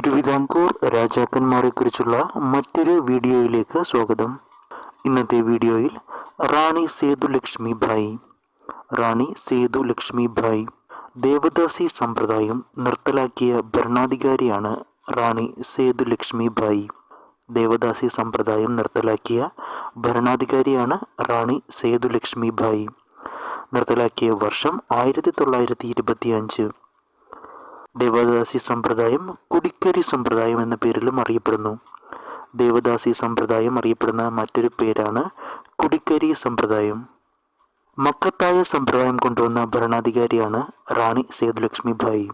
തിരുവിതാംകൂർ രാജാക്കന്മാരെക്കുറിച്ചുള്ള മറ്റൊരു വീഡിയോയിലേക്ക് സ്വാഗതം. ഇന്നത്തെ വീഡിയോയിൽ റാണി സേതു ലക്ഷ്മി ഭായ്. റാണി സേതു ലക്ഷ്മി ഭായ് ദേവദാസി സമ്പ്രദായം നിർത്തലാക്കിയ ഭരണാധികാരിയാണ് റാണി സേതു ലക്ഷ്മി ഭായ്. ദേവദാസി സമ്പ്രദായം നിർത്തലാക്കിയ ഭരണാധികാരിയാണ് റാണി സേതു ലക്ഷ്മി ഭായ്. നിർത്തലാക്കിയ വർഷം ആയിരത്തി തൊള്ളായിരത്തി ഇരുപത്തി അഞ്ച് ദേവദാസി സമ്പ്രദായം കുടിക്കരി സമ്പ്രദായം എന്ന പേരിലും അറിയപ്പെടുന്നു. ദേവദാസി സമ്പ്രദായം അറിയപ്പെടുന്ന മറ്റൊരു പേരാണ് കുടിക്കരി സമ്പ്രദായം. മക്കത്തായ സമ്പ്രദായം കൊണ്ടുവന്ന ഭരണാധികാരിയാണ് റാണി സേതുലക്ഷ്മി ഭായി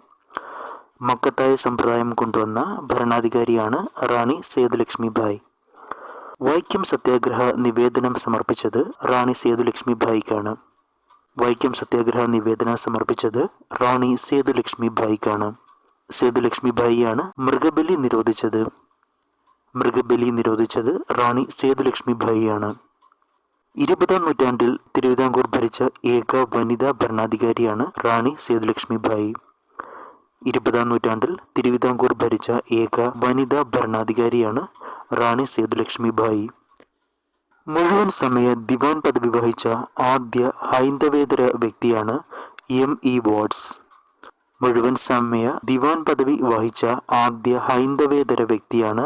മക്കത്തായ സമ്പ്രദായം കൊണ്ടുവന്ന ഭരണാധികാരിയാണ് റാണി സേതുലക്ഷ്മി ഭായ് വൈക്കം സത്യാഗ്രഹ നിവേദനം സമർപ്പിച്ചത് റാണി സേതുലക്ഷ്മി ഭായിക്കാണ് വൈക്കം സത്യാഗ്രഹ നിവേദനം സമർപ്പിച്ചത് റാണി സേതുലക്ഷ്മി ഭായിക്കാണ്. സേതുലക്ഷ്മി ഭായിയാണ് മൃഗബലി നിരോധിച്ചത്. മൃഗബലി നിരോധിച്ചത് റാണി സേതുലക്ഷ്മി ഭായിയാണ്. ഇരുപതാം നൂറ്റാണ്ടിൽ തിരുവിതാംകൂർ ഭരിച്ച ഏക വനിതാ ഭരണാധികാരിയാണ് റാണി സേതുലക്ഷ്മി ഭായി. ഇരുപതാം നൂറ്റാണ്ടിൽ തിരുവിതാംകൂർ ഭരിച്ച ഏക വനിതാ ഭരണാധികാരിയാണ് റാണി സേതുലക്ഷ്മി ഭായി. മുഴുവൻ സമയ ദിവാൻ പദവി വഹിച്ച ആദ്യ ഹൈന്ദവേതര വ്യക്തിയാണ് എം ഇ വാട്സ്. മുഴുവൻ സമയ ദിവാൻ പദവി വഹിച്ച ആദ്യ ഹൈന്ദവേതര വ്യക്തിയാണ്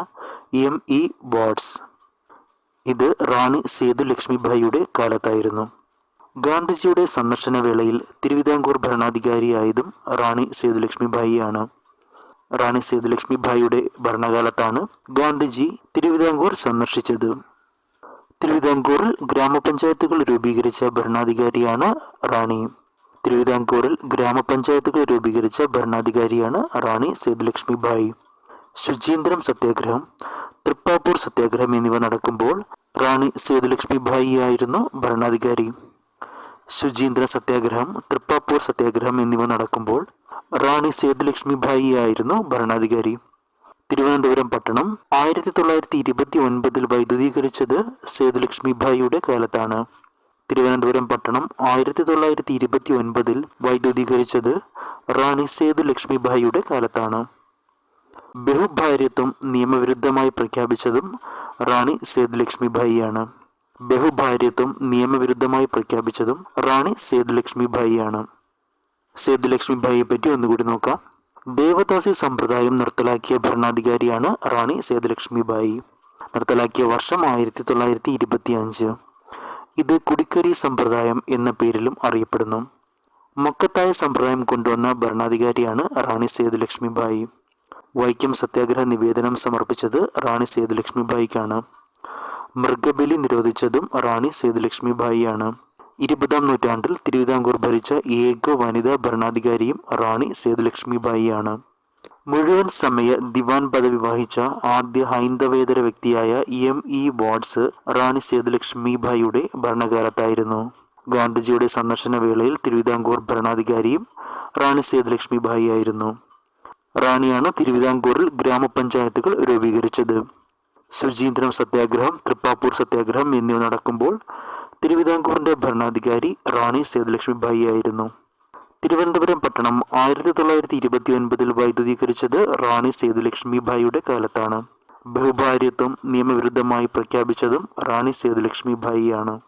എം ഇ വാട്സ്. ഇത് റാണി സേതു ലക്ഷ്മിഭായിയുടെ കാലത്തായിരുന്നു. ഗാന്ധിജിയുടെ സന്ദർശന വേളയിൽ തിരുവിതാംകൂർ ഭരണാധികാരിയായതും റാണി സേതുലക്ഷ്മിഭായിയാണ് റാണി സേതുലക്ഷ്മിഭായിയുടെ ഭരണകാലത്താണ് ഗാന്ധിജി തിരുവിതാംകൂർ സന്ദർശിച്ചത്. തിരുവിതാംകൂറിൽ ഗ്രാമപഞ്ചായത്തുകൾ രൂപീകരിച്ച ഭരണാധികാരിയാണ് റാണി. തിരുവിതാംകൂറിൽ ഗ്രാമപഞ്ചായത്തുകൾ രൂപീകരിച്ച ഭരണാധികാരിയാണ് റാണി സേതുലക്ഷ്മി ഭായ് ശുചീന്ദ്രം സത്യാഗ്രഹം തൃപ്പാപ്പൂർ സത്യാഗ്രഹം എന്നിവ നടക്കുമ്പോൾ റാണി സേതുലക്ഷ്മി ഭായി ആയിരുന്നു ഭരണാധികാരി. ശുചീന്ദ്ര സത്യാഗ്രഹം തൃപ്പാപ്പൂർ സത്യാഗ്രഹം എന്നിവ നടക്കുമ്പോൾ റാണി സേതുലക്ഷ്മി ഭായി ആയിരുന്നു ഭരണാധികാരി. തിരുവനന്തപുരം പട്ടണം ആയിരത്തി തൊള്ളായിരത്തി ഇരുപത്തി ഒൻപതിൽ വൈദ്യുതീകരിച്ചത് സേതുലക്ഷ്മി ഭായിയുടെ കാലത്താണ്. തിരുവനന്തപുരം പട്ടണം ആയിരത്തി തൊള്ളായിരത്തി ഇരുപത്തി ഒൻപതിൽ വൈദ്യുതീകരിച്ചത് റാണി സേതുലക്ഷ്മി ഭായിയുടെ കാലത്താണ്. ബഹുഭാര്യത്വം നിയമവിരുദ്ധമായി പ്രഖ്യാപിച്ചതും റാണി സേതുലക്ഷ്മി ഭായിയാണ്. ബഹുഭാര്യത്വം നിയമവിരുദ്ധമായി പ്രഖ്യാപിച്ചതും റാണി സേതുലക്ഷ്മി ഭായിയാണ്. സേതുലക്ഷ്മി ഭായിയെ പറ്റി ഒന്നുകൂടി നോക്കാം. ദേവദാസി സമ്പ്രദായം നിർത്തലാക്കിയ ഭരണാധികാരിയാണ് റാണി സേതുലക്ഷ്മി ബായി നിർത്തലാക്കിയ വർഷം ആയിരത്തി തൊള്ളായിരത്തി ഇരുപത്തി അഞ്ച് ഇത് കുടിക്കരി സമ്പ്രദായം എന്ന പേരിലും അറിയപ്പെടുന്നു. മക്കത്തായ സമ്പ്രദായം കൊണ്ടുവന്ന ഭരണാധികാരിയാണ് റാണി സേതുലക്ഷ്മി ബായി വൈക്കം സത്യാഗ്രഹ നിവേദനം സമർപ്പിച്ചത് റാണി സേതുലക്ഷ്മി ബായിക്കാണ് മൃഗബലി നിരോധിച്ചതും റാണി സേതുലക്ഷ്മി ബായിയാണ് ഇരുപതാം നൂറ്റാണ്ടിൽ തിരുവിതാംകൂർ ഭരിച്ച ഏക വനിതാ ഭരണാധികാരിയും റാണി സേതുലക്ഷ്മി ബായിയാണ് മുഴുവൻ സമയ ദിവാൻ പദവി വഹിച്ച ആദ്യ ഹൈന്ദവേതര വ്യക്തിയായ M E Watts Rani Sethulakshmi ബായിയുടെ ഭരണകാലത്തായിരുന്നു. ഗാന്ധിജിയുടെ സന്ദർശന വേളയിൽ തിരുവിതാംകൂർ ഭരണാധികാരിയും റാണി സേതുലക്ഷ്മി ഭായി ആയിരുന്നു റാണിയാണ് തിരുവിതാംകൂറിൽ ഗ്രാമപഞ്ചായത്തുകൾ രൂപീകരിച്ചത്. ശുചീന്ദ്രം സത്യാഗ്രഹം തൃപ്പാപ്പൂർ സത്യാഗ്രഹം എന്നിവ നടക്കുമ്പോൾ തിരുവിതാംകൂറിന്റെ ഭരണാധികാരി റാണി സേതുലക്ഷ്മി ഭായി ആയിരുന്നു. തിരുവനന്തപുരം പട്ടണം ആയിരത്തി തൊള്ളായിരത്തി ഇരുപത്തി ഒൻപതിൽ വൈദ്യുതീകരിച്ചത് റാണി സേതുലക്ഷ്മി ഭായിയുടെ കാലത്താണ്. ബഹുഭാര്യത്വം നിയമവിരുദ്ധമായി പ്രഖ്യാപിച്ചതും റാണി സേതുലക്ഷ്മി ഭായിയാണ്.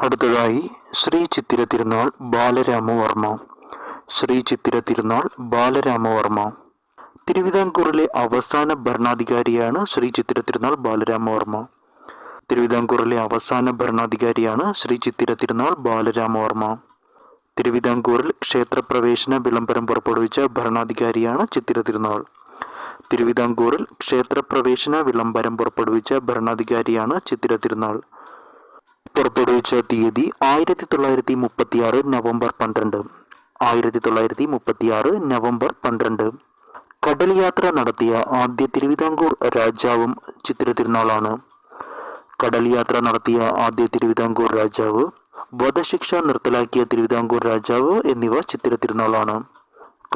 അടുത്തതായി ശ്രീ ചിത്തിര തിരുനാൾ ബാലരാമവർമ്മ. ശ്രീ ചിത്തിര തിരുനാൾ ബാലരാമവർമ്മ. തിരുവിതാംകൂറിലെ അവസാന ഭരണാധികാരിയാണ് ശ്രീ ചിത്തിര തിരുനാൾ ബാലരാമവർമ്മ. തിരുവിതാംകൂറിലെ അവസാന ഭരണാധികാരിയാണ് ശ്രീ ചിത്തിര തിരുനാൾ ബാലരാമവർമ്മ. തിരുവിതാംകൂറിൽ ക്ഷേത്രപ്രവേശന വിളംബരം പുറപ്പെടുവിച്ച ഭരണാധികാരിയാണ് ചിത്തിര തിരുനാൾ. തിരുവിതാംകൂറിൽ ക്ഷേത്രപ്രവേശന വിളംബരം പുറപ്പെടുവിച്ച ഭരണാധികാരിയാണ് ചിത്തിര തിരുനാൾ. പുറപ്പെടുവിച്ച തീയതി ആയിരത്തി തൊള്ളായിരത്തി മുപ്പത്തി ആറ് നവംബർ പന്ത്രണ്ട്. ആയിരത്തി തൊള്ളായിരത്തി മുപ്പത്തി ആറ് നവംബർ പന്ത്രണ്ട്. കടൽ യാത്ര നടത്തിയ ആദ്യ തിരുവിതാംകൂർ രാജാവും ചിത്തിര തിരുനാളാണ്. കടൽ യാത്ര നടത്തിയ ആദ്യ തിരുവിതാംകൂർ രാജാവ് വധശിക്ഷ നിർത്തലാക്കിയ തിരുവിതാംകൂർ രാജാവ് എന്നിവ ചിത്തിര തിരുനാളാണ്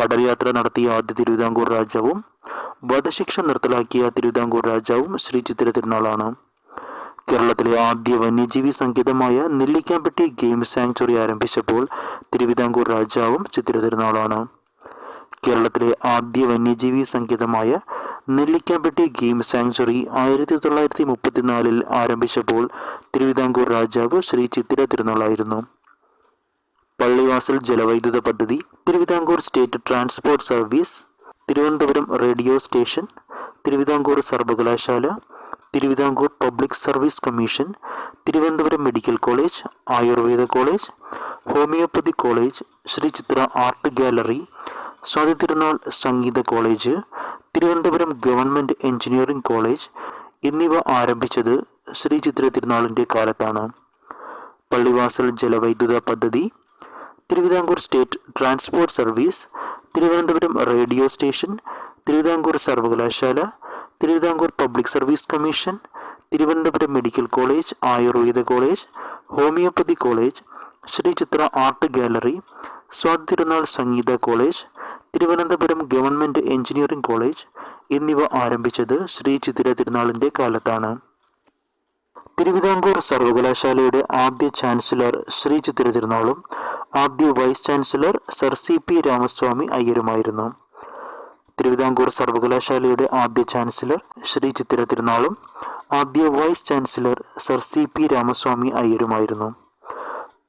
കടൽ യാത്ര നടത്തിയ ആദ്യ തിരുവിതാംകൂർ രാജാവും വധശിക്ഷ നിർത്തലാക്കിയ തിരുവിതാംകൂർ രാജാവും ശ്രീ ചിത്തിര തിരുനാളാണ് കേരളത്തിലെ ആദ്യ വന്യജീവി സങ്കേതമായ നെല്ലിക്കാമ്പട്ടി ഗെയിം സാങ്ച്വറി ആരംഭിച്ചപ്പോൾ തിരുവിതാംകൂർ രാജാവും ചിത്തിര തിരുനാളാണ് കേരളത്തിലെ ആദ്യ വന്യജീവി സങ്കേതമായ നെല്ലിക്കാമ്പട്ടി ഗെയിം സാങ്ച്വറി ആയിരത്തി തൊള്ളായിരത്തി മുപ്പത്തിനാലിൽ ആരംഭിച്ചപ്പോൾ തിരുവിതാംകൂർ രാജാവ് ശ്രീ ചിത്തിര തിരുനാളായിരുന്നു. പള്ളിവാസൽ ജലവൈദ്യുത പദ്ധതി Thiruvithamkoor state transport service Thiruvananthapuram radio station Thiruvithamkoor സർവകലാശാല Thiruvithamkoor public service commission Thiruvananthapuram medical college Ayurveda college homeopathy college Sree Chitra art gallery Swathi Thirunal സംഗീത college Thiruvananthapuram government engineering college എന്നിവ ആരംഭിച്ചത് ശ്രീ ചിത്ര തിരുനാളിന്റെ കാലത്താണ്. പള്ളിവാസൽ ജലവൈദ്യുത പദ്ധതി Thiruvithamkoor state transport service Thiruvananthapuram radio station Thiruvithamkoor സർവകലാശാല Thiruvithamkoor public service commission Thiruvananthapuram medical college Ayurveda college homeopathy college Sree Chitra art gallery Swathi Thirunal സംഗീത college Thiruvananthapuram government engineering college എന്നിവ ആരംഭിച്ചത് ശ്രീ ചിത്തിര തിരുനാളിന്റെ കാലത്താണ്. തിരുവിതാംകൂർ സർവകലാശാലയുടെ ആദ്യ ചാൻസലർ ശ്രീ ചിത്തിര തിരുനാളും ആദ്യ vice chancellor sir C P Ramaswamy അയ്യരുമായിരുന്നു. Thiruvithamkoor സർവകലാശാലയുടെ ആദ്യ ചാൻസലർ ശ്രീ ചിത്തിര തിരുനാളും ആദ്യ vice chancellor sir C P Ramaswamy അയ്യരുമായിരുന്നു.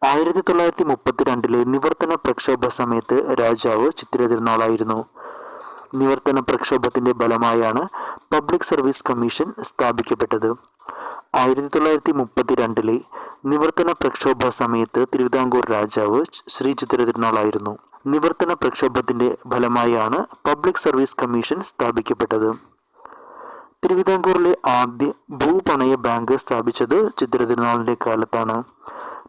ആയിരത്തി തൊള്ളായിരത്തി മുപ്പത്തിരണ്ടിലെ നിവർത്തന പ്രക്ഷോഭ സമയത്ത് രാജാവ് ചിത്തിരതിരുന്നാളായിരുന്നു നിവർത്തന പ്രക്ഷോഭത്തിന്റെ ഫലമായാണ് പബ്ലിക് സർവീസ് കമ്മീഷൻ സ്ഥാപിക്കപ്പെട്ടത്. ആയിരത്തി തൊള്ളായിരത്തി മുപ്പത്തിരണ്ടിലെ നിവർത്തന പ്രക്ഷോഭ സമയത്ത് തിരുവിതാംകൂർ രാജാവ് ശ്രീ ചിത്തിര തിരുനാളായിരുന്നു നിവർത്തന പ്രക്ഷോഭത്തിന്റെ ഫലമായാണ് പബ്ലിക് സർവീസ് കമ്മീഷൻ സ്ഥാപിക്കപ്പെട്ടത്. തിരുവിതാംകൂറിലെ ആദ്യ ഭൂപണയ ബാങ്ക് സ്ഥാപിച്ചത് ചിത്തിര തിരുനാളിന്റെ കാലത്താണ്.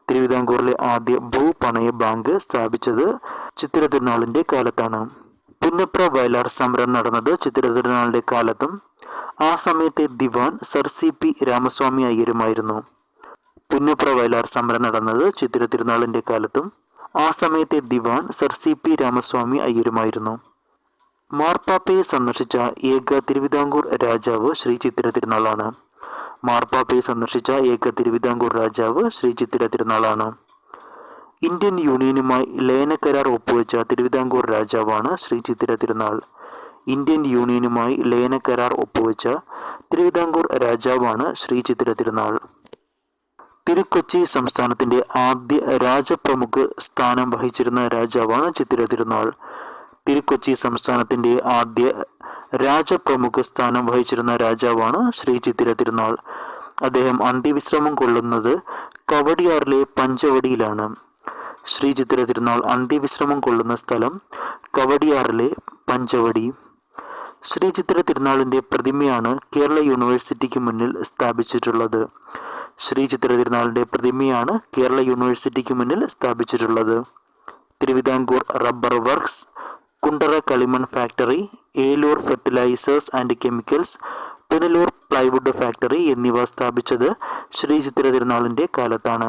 തിരുവിതാംകൂറിലെ ആദ്യ ഭൂപണയ ബാങ്ക് സ്ഥാപിച്ചത് ചിത്തിര തിരുനാളിന്റെ കാലത്താണ്. പുന്നപ്ര വയലാർ സമരം നടന്നത് ചിത്തിര തിരുനാളിന്റെ കാലത്തും ആ സമയത്തെ ദിവാൻ സർ സി പി രാമസ്വാമി അയ്യരുമായിരുന്നു. പുന്നപ്ര വയലാർ സമരം നടന്നത് ചിത്തിര തിരുനാളിന്റെ കാലത്തും ആ സമയത്തെ ദിവാൻ സർ സി പി രാമസ്വാമി അയ്യരുമായിരുന്നു. മാർപ്പാപ്പയെ സന്ദർശിച്ച ഏക തിരുവിതാംകൂർ രാജാവ് ശ്രീ ചിത്തിര തിരുനാളാണ് മാർപ്പാപ്പയെ സന്ദർശിച്ച ഏക തിരുവിതാംകൂർ രാജാവ് ശ്രീ ചിത്തിര തിരുനാളാണ്. ഇന്ത്യൻ യൂണിയനുമായി ലയന കരാർ ഒപ്പുവെച്ച തിരുവിതാംകൂർ രാജാവാണ് ശ്രീ ചിത്തിര തിരുനാൾ. ഇന്ത്യൻ യൂണിയനുമായി ലയന കരാർ ഒപ്പുവെച്ച തിരുവിതാംകൂർ രാജാവാണ് ശ്രീ ചിത്തിര തിരുനാൾ. തിരുക്കൊച്ചി സംസ്ഥാനത്തിന്റെ ആദ്യ രാജപ്രമുഖ സ്ഥാനം വഹിച്ചിരുന്ന രാജാവാണ് ചിത്തിര തിരുനാൾ. തിരുക്കൊച്ചി സംസ്ഥാനത്തിന്റെ ആദ്യ രാജപ്രമുഖ സ്ഥാനം വഹിച്ചിരുന്ന രാജാവാണ് ശ്രീ ചിത്തിര തിരുനാൾ. അദ്ദേഹം അന്ത്യവിശ്രമം കൊള്ളുന്നത് കവടിയാറിലെ പഞ്ചവടിയിലാണ്. ശ്രീ ചിത്തിര തിരുനാൾ അന്ത്യവിശ്രമം കൊള്ളുന്ന സ്ഥലം കവടിയാറിലെ പഞ്ചവടി. ശ്രീ ചിത്തിര തിരുനാളിന്റെ പ്രതിമയാണ് കേരള യൂണിവേഴ്സിറ്റിക്ക് മുന്നിൽ സ്ഥാപിച്ചിട്ടുള്ളത്. ശ്രീ ചിത്തിര തിരുനാളിന്റെ പ്രതിമയാണ് കേരള യൂണിവേഴ്സിറ്റിക്ക് മുന്നിൽ സ്ഥാപിച്ചിട്ടുള്ളത്. തിരുവിതാംകൂർ റബ്ബർ വർക്ക്സ് കുണ്ടറ കളിമൺ factory Eloor fertilisers and chemicals Punalur plywood factory എന്നിവ സ്ഥാപിച്ചത് ശ്രീ ചിത്തിര തിരുനാളിന്റെ കാലത്താണ്.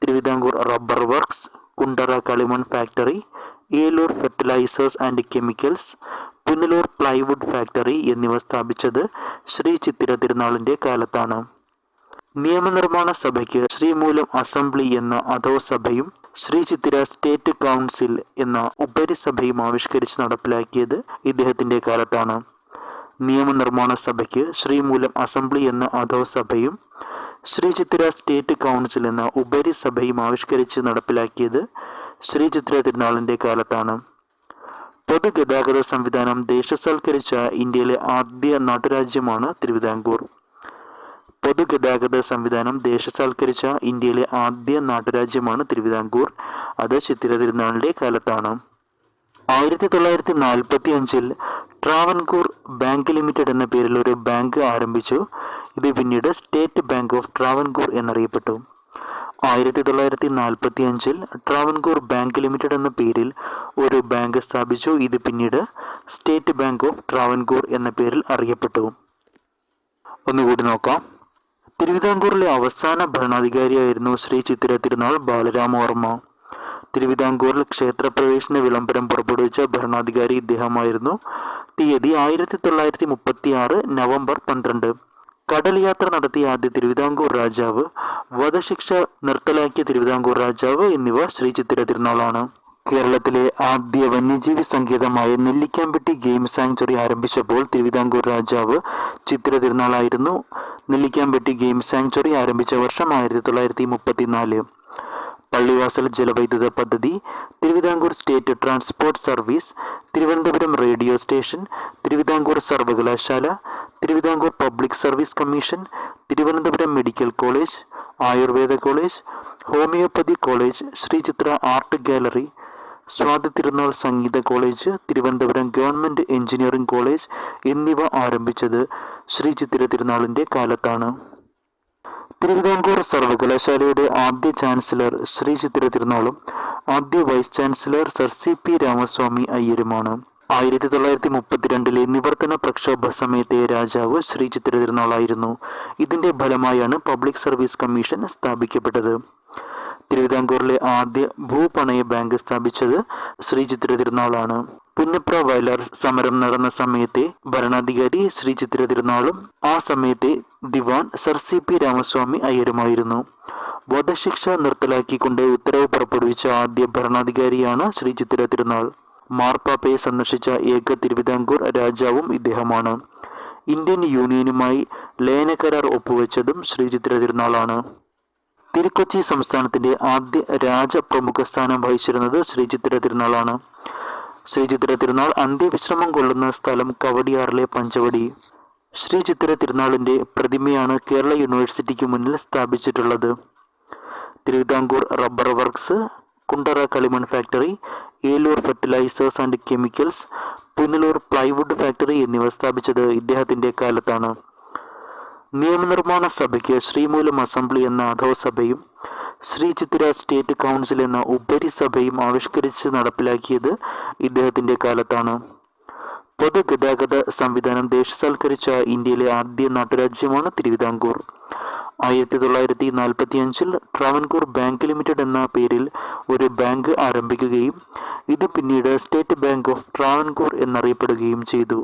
തിരുവിതാംകൂർ റബ്ബർ വർക്ക്സ് കുണ്ടറ കളിമൺ factory Eloor fertilisers and chemicals Punalur plywood factory എന്നിവ സ്ഥാപിച്ചത് ശ്രീ ചിത്തിര തിരുനാളിന്റെ കാലത്താണ്. നിയമനിർമ്മാണ സഭയ്ക്ക് ശ്രീമൂലം അസംബ്ലി എന്ന അധോസഭയും ശ്രീ ചിത്തിര സ്റ്റേറ്റ് കൗൺസിൽ എന്ന ഉപരിസഭയും ആവിഷ്കരിച്ച് നടപ്പിലാക്കിയത് ഇദ്ദേഹത്തിന്റെ കാലത്താണ്. നിയമനിർമ്മാണ സഭയ്ക്ക് ശ്രീമൂലം അസംബ്ലി എന്ന അധോസഭയും ശ്രീ ചിത്തിര സ്റ്റേറ്റ് കൗൺസിൽ എന്ന ഉപരിസഭയും ആവിഷ്കരിച്ച് നടപ്പിലാക്കിയത് ശ്രീ ചിത്തിര തിരുനാളിന്റെ കാലത്താണ്. പൊതുഗതാഗത സംവിധാനം ദേശസൽക്കരിച്ച ഇന്ത്യയിലെ ആദ്യ നാട്ടുരാജ്യമാണ് തിരുവിതാംകൂർ. പൊതുഗതാഗത സംവിധാനം ദേശസാൽക്കരിച്ച ഇന്ത്യയിലെ ആദ്യ നാട്ടുരാജ്യമാണ് തിരുവിതാംകൂർ. അത് ചിത്തിര തിരുനാളിന്റെ കാലത്താണ്. ആയിരത്തി തൊള്ളായിരത്തി നാൽപ്പത്തി അഞ്ചിൽ ട്രാവൻകൂർ ബാങ്ക് ലിമിറ്റഡ് എന്ന പേരിൽ ഒരു ബാങ്ക് ആരംഭിച്ചു. ഇത് പിന്നീട് സ്റ്റേറ്റ് ബാങ്ക് ഓഫ് ട്രാവൻകൂർ എന്നറിയപ്പെട്ടു. ആയിരത്തി തൊള്ളായിരത്തി നാൽപ്പത്തി അഞ്ചിൽ ട്രാവൻകൂർ ബാങ്ക് ലിമിറ്റഡ് എന്ന പേരിൽ ഒരു ബാങ്ക് സ്ഥാപിച്ചു. ഇത് പിന്നീട് സ്റ്റേറ്റ് ബാങ്ക് ഓഫ് ട്രാവൻകൂർ എന്ന പേരിൽ അറിയപ്പെട്ടു. ഒന്നുകൂടി നോക്കാം. തിരുവിതാംകൂറിലെ അവസാന ഭരണാധികാരിയായിരുന്നു ശ്രീ ചിത്തിര തിരുനാൾ ബാലരാമവർമ്മ തിരുവിതാംകൂറിൽ ക്ഷേത്രപ്രവേശന വിളംബരം പുറപ്പെടുവിച്ച ഭരണാധികാരി ഇദ്ദേഹമായിരുന്നു. തീയതി ആയിരത്തി തൊള്ളായിരത്തി മുപ്പത്തി ആറ് നവംബർ പന്ത്രണ്ട്. കടൽ യാത്ര നടത്തിയ ആദ്യ തിരുവിതാംകൂർ രാജാവ് വധശിക്ഷ നിർത്തലാക്കിയ തിരുവിതാംകൂർ രാജാവ് എന്നിവ ശ്രീ ചിത്തിര തിരുനാളാണ്. കേരളത്തിലെ ആദ്യ വന്യജീവി സങ്കേതമായ നെല്ലിക്കാമ്പെട്ടി ഗെയിം സാങ്ച്വറി ആരംഭിച്ചപ്പോൾ തിരുവിതാംകൂർ രാജാവ് ചിത്തിര തിരുനാളായിരുന്നു. നെല്ലിക്കാമ്പെട്ടി ഗെയിം സാങ്ച്വറി ആരംഭിച്ച വർഷം ആയിരത്തി തൊള്ളായിരത്തി മുപ്പത്തിനാല് പള്ളിവാസൽ ജലവൈദ്യുത പദ്ധതി Thiruvithamkoor state transport service Thiruvananthapuram radio station Thiruvithamkoor സർവകലാശാല Thiruvithamkoor public service commission Thiruvananthapuram medical college Ayurveda college homeopathy college Sreechitra art gallery Swathi Thirunal സംഗീത college Thiruvananthapuram government engineering college എന്നിവ ആരംഭിച്ചത് ശ്രീ ചിത്തിര തിരുനാളിന്റെ കാലത്താണ്. തിരുവിതാംകൂർ സർവകലാശാലയുടെ ആദ്യ ചാൻസലർ ശ്രീ ചിത്തിര തിരുനാളും ആദ്യ vice chancellor sir C P Ramaswamy അയ്യരുമാണ്. ആയിരത്തി തൊള്ളായിരത്തി മുപ്പത്തിരണ്ടിലെ നിവർത്തന പ്രക്ഷോഭ സമയത്തെ രാജാവ് ശ്രീ ചിത്തിര തിരുനാളായിരുന്നു. ഇതിന്റെ ഫലമായാണ് പബ്ലിക് സർവീസ് കമ്മീഷൻ സ്ഥാപിക്കപ്പെട്ടത്. തിരുവിതാംകൂറിലെ ആദ്യ ഭൂപണയ ബാങ്ക് സ്ഥാപിച്ചത് ശ്രീ ചിത്തിര തിരുനാളാണ്. പുന്നപ്ര വയലാർ സമരം നടന്ന സമയത്തെ ഭരണാധികാരി ശ്രീ ചിത്തിര തിരുനാളും ആ സമയത്തെ ദിവാൻ സർ സി പി രാമസ്വാമി അയ്യരുമായിരുന്നു. വധശിക്ഷ നിർത്തലാക്കിക്കൊണ്ട് ഉത്തരവ് പുറപ്പെടുവിച്ച ആദ്യ ഭരണാധികാരിയാണ് ശ്രീ ചിത്തിര തിരുനാൾ. മാർപ്പാപ്പയെ സന്ദർശിച്ച ഏക തിരുവിതാംകൂർ രാജാവും ഇദ്ദേഹമാണ്. ഇന്ത്യൻ യൂണിയനുമായി ലയന കരാർ ഒപ്പുവെച്ചതും ശ്രീ ചിത്തിര തിരുനാളാണ്. തിരുക്കൊച്ചി സംസ്ഥാനത്തിന്റെ ആദ്യ രാജപ്രമുഖ സ്ഥാനം വഹിച്ചിരുന്നത് ശ്രീ ചിത്തിര തിരുനാളാണ്. ശ്രീ ചിത്തിര തിരുനാൾ അന്ത്യവിശ്രമം കൊള്ളുന്ന സ്ഥലം കവടിയാറിലെ പഞ്ചവടി. ശ്രീ ചിത്തിര തിരുനാളിന്റെ പ്രതിമയാണ് കേരള യൂണിവേഴ്സിറ്റിക്ക് മുന്നിൽ സ്ഥാപിച്ചിട്ടുള്ളത്. തിരുവിതാംകൂർ റബ്ബർ വർക്ക്സ് കുണ്ടറ കളിമൺ factory Eloor fertilisers and chemicals Punalur plywood factory എന്നിവ സ്ഥാപിച്ചത് ഇദ്ദേഹത്തിന്റെ കാലത്താണ്. നിയമനിർമ്മാണ സഭയ്ക്ക് ശ്രീമൂലം അസംബ്ലി എന്ന അധോസഭയും ശ്രീ ചിത്തിര സ്റ്റേറ്റ് കൗൺസിൽ എന്ന ഉപരിസഭയും ആവിഷ്കരിച്ച് നടപ്പിലാക്കിയത് ഇദ്ദേഹത്തിന്റെ കാലത്താണ്. പൊതുഗതാഗത സംവിധാനം ദേശസൽക്കരിച്ച ഇന്ത്യയിലെ ആദ്യ നാട്ടുരാജ്യമാണ് തിരുവിതാംകൂർ. ആയിരത്തി തൊള്ളായിരത്തി നാൽപ്പത്തി അഞ്ചിൽ ട്രാവൻകൂർ ബാങ്ക് ലിമിറ്റഡ് എന്ന പേരിൽ ഒരു ബാങ്ക് ആരംഭിക്കുകയും ഇത് പിന്നീട് സ്റ്റേറ്റ് ബാങ്ക് ഓഫ് ട്രാവൻകൂർ എന്നറിയപ്പെടുകയും ചെയ്തു.